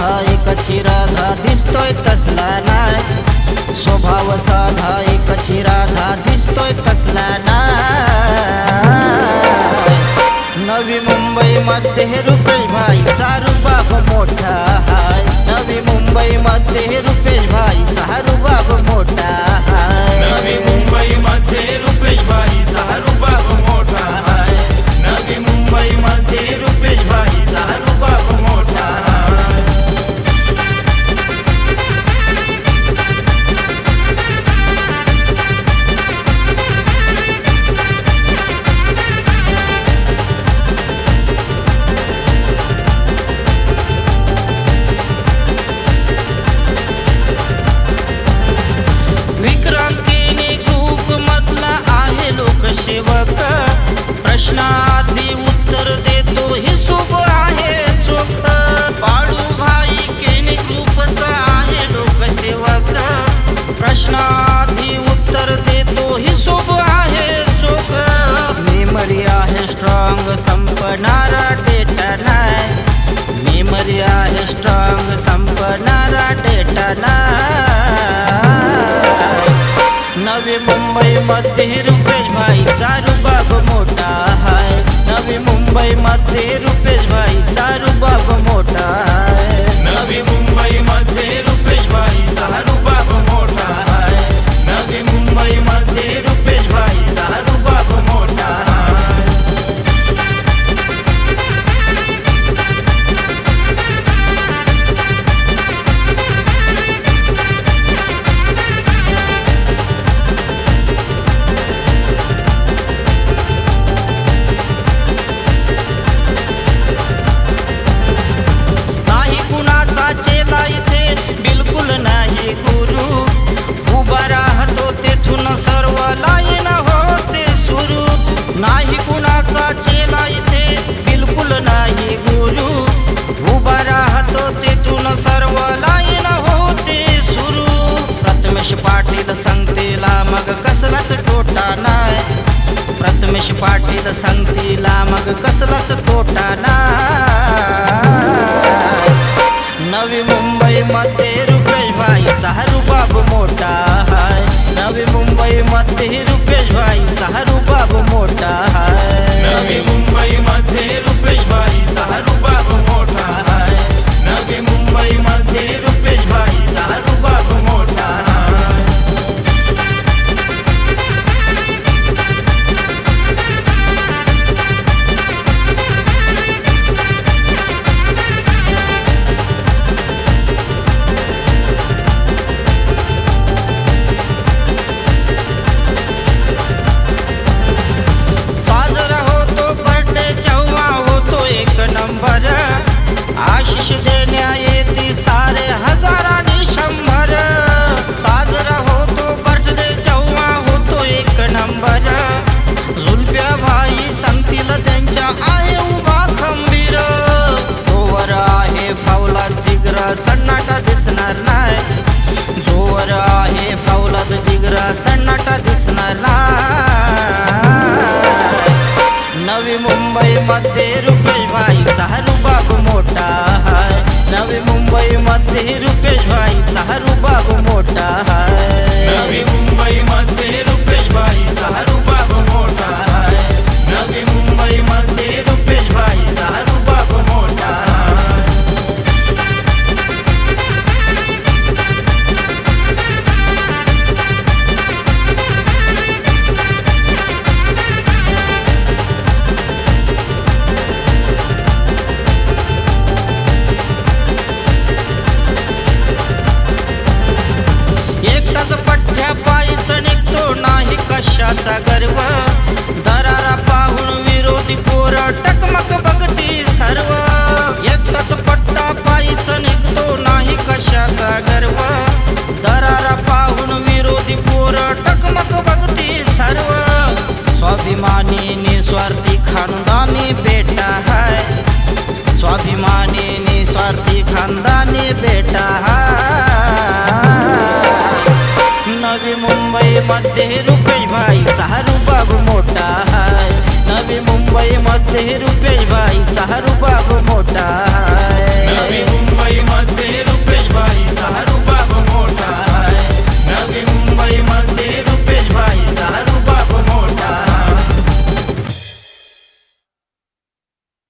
साधा एक शिराधा दिसतोय तसला नाय. स्वभाव साधा एक शिराधा दिसतोय तसला नाय. नवी मुंबई मध्ये रूपेश भाई चारु बाप मोटा है। नवी मुम्बई मध्ये रुपेश भाई चारु बाप मोटा हवी मुम्बई मध्ये सांगतील सांगतीला मग कसलाच खोटा ना नवी मुंबई मध्ये रुपेश भाईचा रुबाब मोठा हाय. नवी मुंबई मध्ये रुपेश भाईचा रुबाब मोठा हाय. नवी मुंबई मध्ये रुपेश भाईचा रुबाब मोठा हाय. नवी मुंबई मध्ये रुपेश भाईचा रुबाब मोठा मोठा हाय. tá garibão मध्ये रुपेश भाईचा रुबाब मोठा हाय. नवी मुंबई मध्ये रुपेश भाईचा रुबाब मोठा हाय. नवी मुंबई मध्ये रुपेश